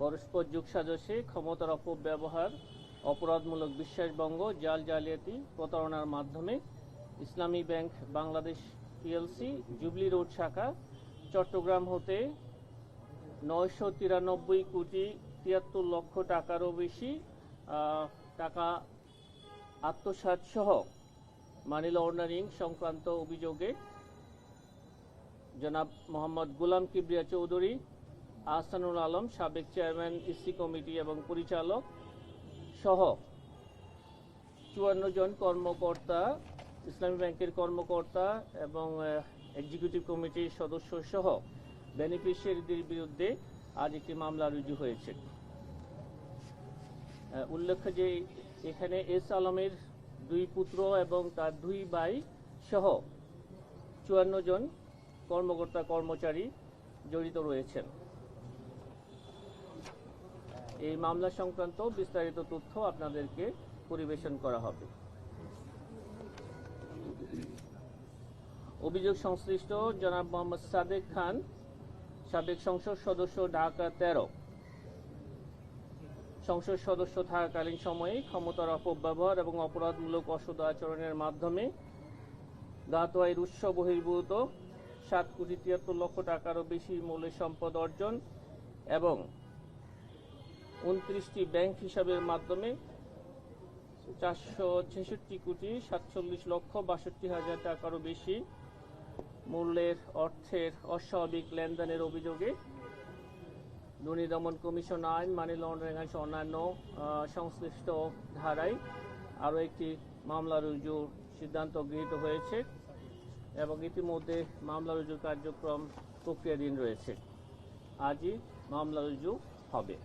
পরস্পর যুগ সাজসে ক্ষমতার অপব্যবহার, অপরাধমূলক বিশ্বাসভঙ্গ জাল জালিয়াতি প্রতারণার মাধ্যমে Islami bank, Bangladesh PLC, Jubilee road শাখা, চট্টগ্রাম হতে নয়শো তিরানব্বই কোটি তিয়াত্তর লক্ষ টাকারও বেশি টাকা আত্মসাৎ সহ মানি লন্ডারিং সংক্রান্ত অভিযোগে জনাব মোহাম্মদ গোলাম কিবরিয়া চৌধুরী আহসানুল আলম, সাবেক চেয়ারম্যান, ইসি কমিটি এবং পরিচালক সহ চুয়ান্ন জন কর্মকর্তা, ইসলামী ব্যাংকের কর্মকর্তা এবং এক্সিকিউটিভ কমিটির সদস্য সহ বেনিফিশিয়ারিদের বিরুদ্ধে আজ একটি মামলা রুজু হয়েছে। উল্লেখ্য যে এখানে এস আলমের দুই পুত্র এবং তার দুই ভাই সহ চুয়ান্ন জন কর্মকর্তা কর্মচারী জড়িত রয়েছেন। এই মামলা সংক্রান্ত বিস্তারিত তথ্য আপনাদেরকে পরিবেশন করা হবে। অভিযোগ সংশ্লিষ্ট জনাব মোহাম্মদ সাদেক খান, সাবেক সংসদ সদস্য ঢাকা তেরো। সংসদ সদস্য থাকাকালীন সময়ে ক্ষমতার অপব্যবহার এবং অপরাধমূলক অসদ আচরণের মাধ্যমে গাতোয়াইয়ের উৎস বহির্ভূত সাত কোটি তিয়াত্তর লক্ষ টাকারও বেশি মূল্যের সম্পদ অর্জন এবং উনত্রিশটি ব্যাংক হিসাবের মাধ্যমে চারশো ছেষট্টি কোটি সাতচল্লিশ লক্ষ বাষট্টি হাজার টাকারও বেশি মূল্যের অর্থের অস্বাভাবিক লেনদেনের অভিযোগে দুর্নীতি দমন কমিশন আইন, মানি লন্ডারিং আইন অন্যান্য সংশ্লিষ্ট ধারায় আরও একটি মামলা রুজুর সিদ্ধান্ত গৃহীত হয়েছে এবং ইতিমধ্যে মামলা রুজুর কার্যক্রম প্রক্রিয়াধীন রয়েছে। আজই মামলা রুজু হবে।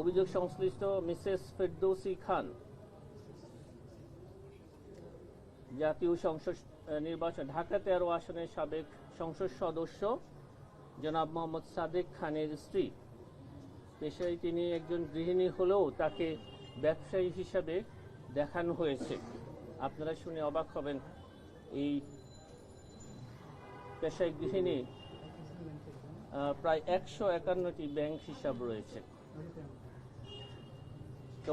অভিযোগ সংশ্লিষ্ট মিসেস ফেরদৌসি খান জাতীয় সংসদ নির্বাচন, ঢাকা তেরো আসনের সাবেক সংসদ সদস্য জনাব মোহাম্মদ সাদেক খানের স্ত্রী। পেশায় তিনি একজন গৃহিণী হলেও তাকে ব্যবসায়ী হিসাবে দেখানো হয়েছে। আপনারা শুনে অবাক হবেন এই পেশায় গৃহিণী প্রায় একশো একান্নটি ব্যাংক হিসাব রয়েছে।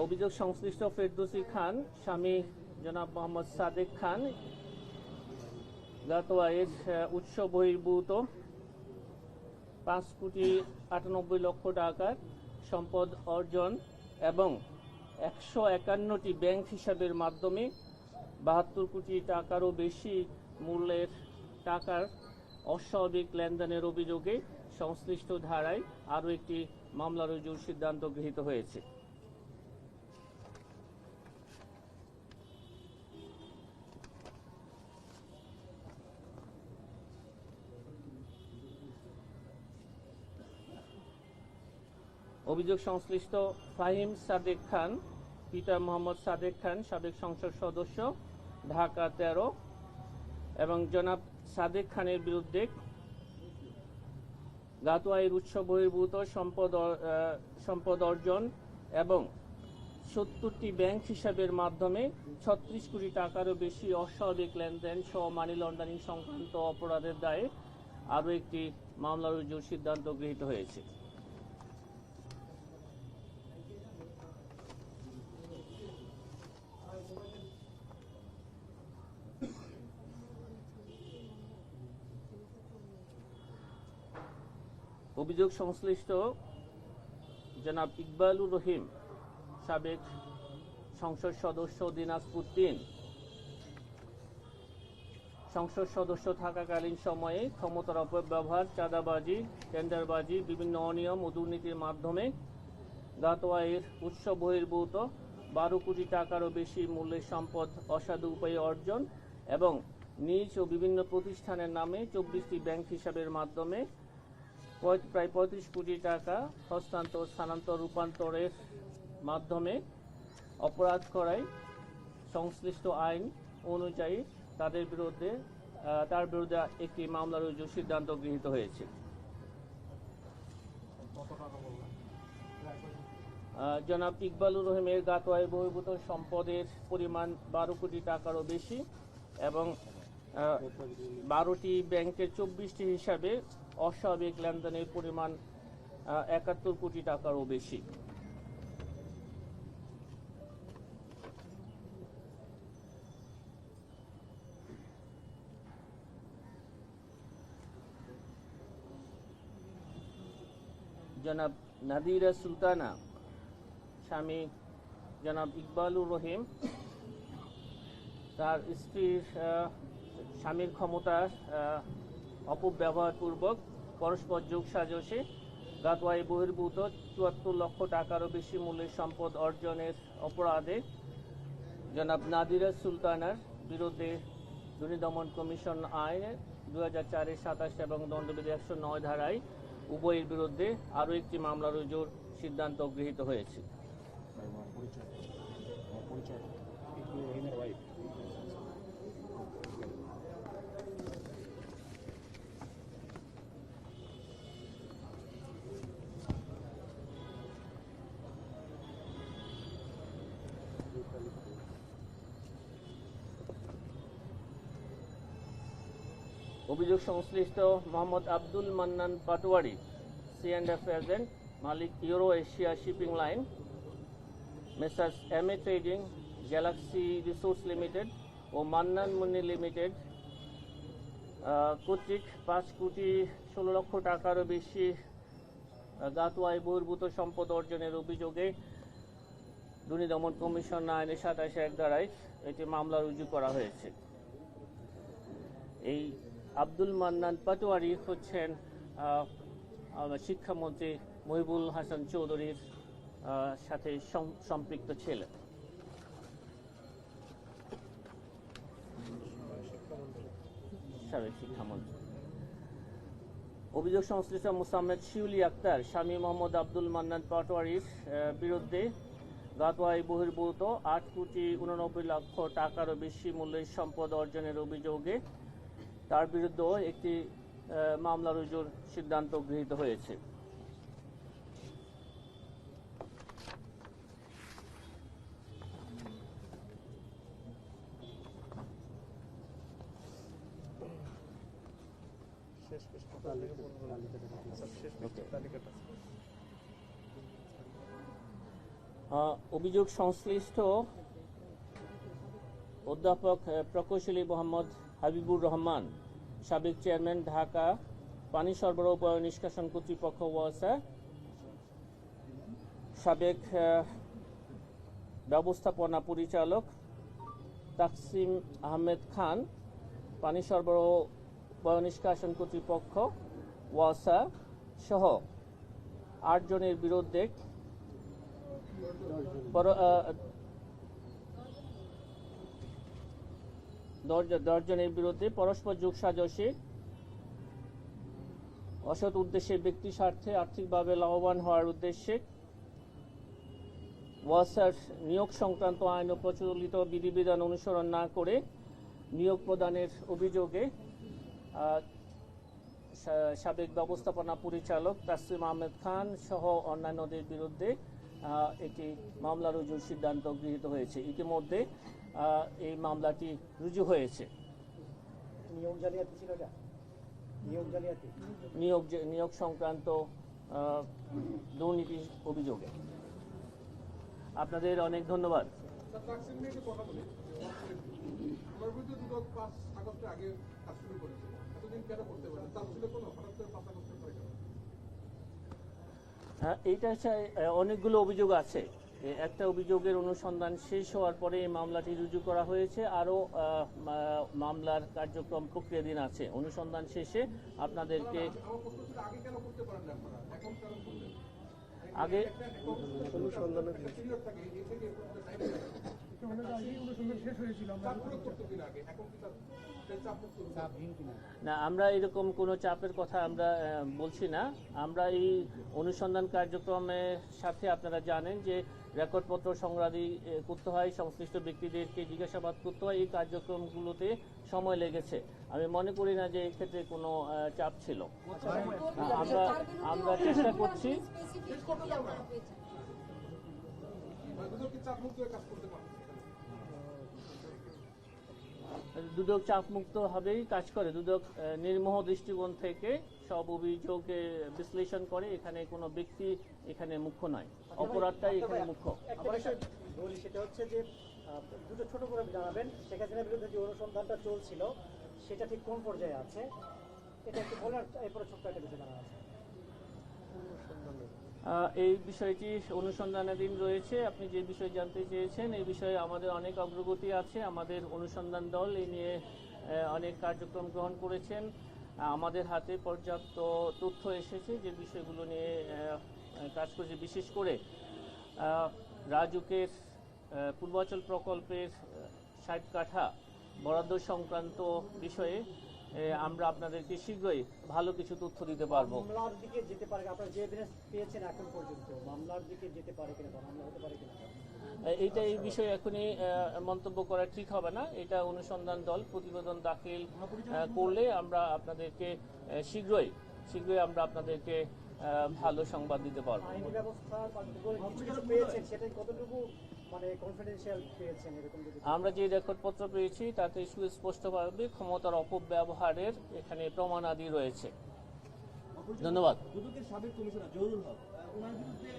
অভিযোগ সংশ্লিষ্ট ফেরদৌসি খান স্বামী জনাব মোহাম্মদ সাদেক খান। গাতোয়ায়ের আহ, উৎস বহির্ভূত। পাঁচ কোটি আটানব্বই লক্ষ টাকার সম্পদ অর্জন এবং একশো একান্নটি ব্যাংক হিসাবের মাধ্যমে বাহাত্তর কোটি টাকারও বেশি মূল্যের টাকার অস্বাভাবিক লেনদেনের অভিযোগে সংশ্লিষ্ট ধারায় আরও একটি মামলা রুজুর সিদ্ধান্ত গৃহীত হয়েছে। অভিযোগ সংশ্লিষ্ট ফাহিম সাদেক খান পিতা মোহাম্মদ সাদেক খান, সাবেক সংসদ সদস্য, ঢাকা তেরো, এবং জনাব সাদেক খানের বিরুদ্ধে গাতোয়াইয়ের উৎস বহির্ভূত সম্পদ সম্পদ অর্জন এবং সত্তরটি ব্যাংক হিসাবের মাধ্যমে ছত্রিশ কোটি টাকারও বেশি অস্বাভাবিক লেনদেন সহ মানি লন্ডারিং সংক্রান্ত অপরাধের দায়ে আরও একটি মামলা রুজুর সিদ্ধান্ত গৃহীত হয়েছে। অভিযোগ সংশ্লিষ্ট জনাব ইকবালুর রহিম সাবেক সংসদ সদস্য দিনাজপুর তিন। সংসদ সদস্য থাকাকালীন সময়ে ক্ষমতার অপব্যবহার, চাঁদাবাজি, টেন্ডারবাজি, বিভিন্ন অনিয়ম ও দুর্নীতির মাধ্যমে গাতোয়াইয়ের উৎস বহির্ভূত বারো কোটি টাকারও বেশি মূল্যের সম্পদ অসাধু উপায়ে অর্জন এবং নিজ ও বিভিন্ন প্রতিষ্ঠানের নামে চব্বিশটি ব্যাংক হিসাবের মাধ্যমে প্রায় পঁয়ত্রিশ কোটি টাকা হস্তান্তর স্থানান্তর রূপান্তরের মাধ্যমে অপরাধ করায় সংশ্লিষ্ট আইন অনুযায়ী তাদের বিরুদ্ধে তার বিরুদ্ধে একটি মামলা রুজুর সিদ্ধান্ত গৃহীত হয়েছে। জনাব ইকবালুর রহিমের গাতোয়ায় বহির্ভূত সম্পদের পরিমাণ বারো কোটি টাকারও বেশি এবং বারোটি ব্যাংকের চব্বিশটি হিসাবে অস্বাভাবিক লেনদেনের পরিমাণ একাত্তর কোটি টাকারও বেশি। জনাব নাদিরা সুলতানা, স্বামী জনাব ইকবালুর রহিম, তার স্ত্রীর স্বামীর ক্ষমতা অপব্যবহারপূর্বক পরস্পর যোগ সাজসে গাতোয়ায় বহির্ভূত চুয়াত্তর লক্ষ টাকারও বেশি মূল্যের সম্পদ অর্জনের অপরাধে জনাব নাদিরা সুলতানার বিরুদ্ধে দুর্নীতি দমন কমিশন আইনে দু হাজার চারের সাতাশ এবং দণ্ডবিধি একশো নয় ধারায় উভয়ের বিরুদ্ধে আরও একটি মামলা রুজুর সিদ্ধান্ত গৃহীত হয়েছে। অভিযোগ সংশ্লিষ্ট Mohammad Abdul Mannan Patwari, C and F agent, Malik Euro Asia shipping line, messrs M A trading, galaxy resource limited O Mannan Munni limited. কর্তৃক পাঁচ কোটি ষোলো লক্ষ টাকারও বেশি গাতুয়ায় বহির্ভূত সম্পদ অর্জনের অভিযোগে দুর্নীতি দমন কমিশন আইনে সাতাশে এক দ্বারায় এটি মামলা রুজু করা হয়েছে। এই আব্দুল মান্নান পাটোয়ারি হচ্ছেন শিক্ষামন্ত্রী মহিবুল হাসান চৌধুরীর সাথে সম্পৃক্ত ছিলেন। অভিযোগ সংশ্লিষ্ট মুসাম্মেদ শিউলি আক্তার, স্বামী মোহাম্মদ আব্দুল মান্নান পাটোয়ারির বিরুদ্ধে গাতোয়ায় বহির্ভূত আট কোটি উননব্বই লক্ষ টাকারও বেশি মূল্যের সম্পদ অর্জনের অভিযোগে তার বিরুদ্ধেও একটি মামলা রুজুর সিদ্ধান্ত গৃহীত হয়েছে। আচ্ছা অভিযোগ সংশ্লিষ্ট অধ্যাপক প্রকৌশলী মোহাম্মদ হাবিবুর রহমান, সাবেক চেয়ারম্যান ঢাকা পানি সরবরাহ ও নিষ্কাশন কর্তৃপক্ষ ওয়াসা সাবেক ব্যবস্থাপনা পরিচালক তাকসিম আহমেদ খান, পানি সরবরাহ ও নিষ্কাশন কর্তৃপক্ষ ওয়াসা সহ আটজনের বিরুদ্ধে দশজনের বিরুদ্ধে পরস্পর যোগ সাজসে অসৎ উদ্দেশ্যে ব্যক্তি স্বার্থে আর্থিকভাবে লাভবান হওয়ার উদ্দেশ্যে ওয়াসার নিয়োগ সংক্রান্ত আইন ও প্রচলিত বিধিবিধান অনুসরণ না করে নিয়োগ প্রদানের অভিযোগে সাবেক ব্যবস্থাপনা পরিচালক তাসিম আহমেদ খান সহ অন্যান্যদের বিরুদ্ধে একটি মামলা রুজুর সিদ্ধান্ত গৃহীত হয়েছে। ইতিমধ্যে এই মামলাটি রুজু হয়েছে। নিয়োগ জালিয়াতি ছিল এটা? নিয়োগ জালিয়াতি? নিয়োগ নিয়োগ সংক্রান্ত আহ, দুর্নীতি অভিযোগে। আপনাদের অনেক ধন্যবাদ। কেন হ্যাঁ এইটা হচ্ছে অনেকগুলো অভিযোগ আছে। একটা অভিযোগের অনুসন্ধান শেষ হওয়ার পরে এই মামলাটি রুজু করা হয়েছে। আরও মামলার কার্যক্রম প্রক্রিয়াধীন আছে। অনুসন্ধান শেষে আপনাদেরকে আগে অনুসন্ধানের না আমরা এরকম কোনো চাপের কথা আমরা বলছি না। আমরা এই অনুসন্ধান কার্যক্রমের সাথে আপনারা জানেন যে রেকর্ডপত্র সংগ্রাহী আহ, করতে হয় সংশ্লিষ্ট ব্যক্তিদেরকে জিজ্ঞাসাবাদ করতে হয়। এই কার্যক্রমগুলোতে সময় লেগেছে। আমি মনে করি না যে এক্ষেত্রে কোনো চাপ ছিল। আমরা আমরা চেষ্টা করছি। মানে চাপ মুক্ত কাজ করতে পারেন দুদক চাপমুক্তভাবেই কাজ করে। দুদক নির্মোহ দৃষ্টিকোণ থেকে সব অভিযোগে বিশ্লেষণ করে এখানে কোনো ব্যক্তি এখানে মুখ্য নয়। অপরাধটাই এখানে মুখ্য। একটা বিষয় বলি সেটা হচ্ছে যে দুটো ছোট করে জানাবেন শেখ হাসিনার বিরুদ্ধে যে অনুসন্ধানটা চলছিল সেটা ঠিক কোন পর্যায়ে আছে? এটা একটু বলার এরপরে ছোট্ট একটা বিষয় জানা আছে। এই বিষয়টি অনুসন্ধানাধীন রয়েছে। আপনি যে বিষয়ে জানতে চেয়েছেন, এই বিষয়ে আমাদের অনেক অগ্রগতি আছে। আমাদের অনুসন্ধান দল এই নিয়ে অনেক কার্যক্রম গ্রহণ করেছেন। আমাদের হাতে পর্যাপ্ত তথ্য এসেছে যে বিষয়গুলো নিয়ে কাজ করছে বিশেষ করে রাজুকের পূর্বাচল প্রকল্পের ষাট কাঠা বরাদ্দ সংক্রান্ত বিষয়ে আমরা আপনাদেরকে শীঘ্রই ভালো কিছু তথ্য দিতে পারব। মামলার দিকে যেতে পারে আপনারা যে এভিডেন্স পেয়েছেন এখন পর্যন্ত মামলার দিকে যেতে পারে কিনা মামলা হতে পারে কিনা? এইটা এই বিষয়ে এখনই মন্তব্য করা ঠিক হবে না। এটা অনুসন্ধান দল প্রতিবেদন দাখিল করলে আমরা আপনাদেরকে শীঘ্রই শীঘ্রই আমরা আপনাদেরকে ভালো সংবাদ দিতে পারব। আইনি ব্যবস্থা পেয়েছেন সেটা কতটুকু মানে আমরা যে রেকর্ডপত্র পেয়েছি তাতে সুস্পষ্টভাবে ক্ষমতার অপব্যবহারের এখানে প্রমাণাদি রয়েছে। ধন্যবাদ। দুদকের সাবেক কমিশনার জহুরুল হক ওনার বিরুদ্ধে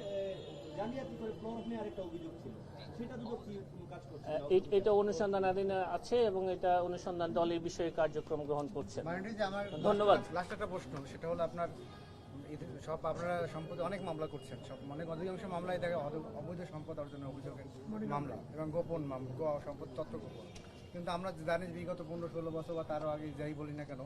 জালিয়াতি করে ফর্ম নিয়ে আরেকটা অভিযোগ ছিল। সেটা দুদক কি কাজ করছে? এটা অনুসন্ধানাধীন আছে এবং এটা অনুসন্ধান দল এই বিষয়ে কার্যক্রম গ্রহণ করছে আমার ধন্যবাদ। লাস্ট একটা প্রশ্ন সেটা হলো আপনার সব আপনারা সম্পদে অনেক মামলা করছেন, সব অনেক অধিকাংশ মামলায় দেখে অবৈধ সম্পদ অর্জনের অভিযোগের মামলা এবং গোপন মামলা সম্পদ তত্ত্ব গোপন। কিন্তু আমরা জানি বিগত পনেরো, ষোলো বছর বা তারও আগে যাই বলি না কেন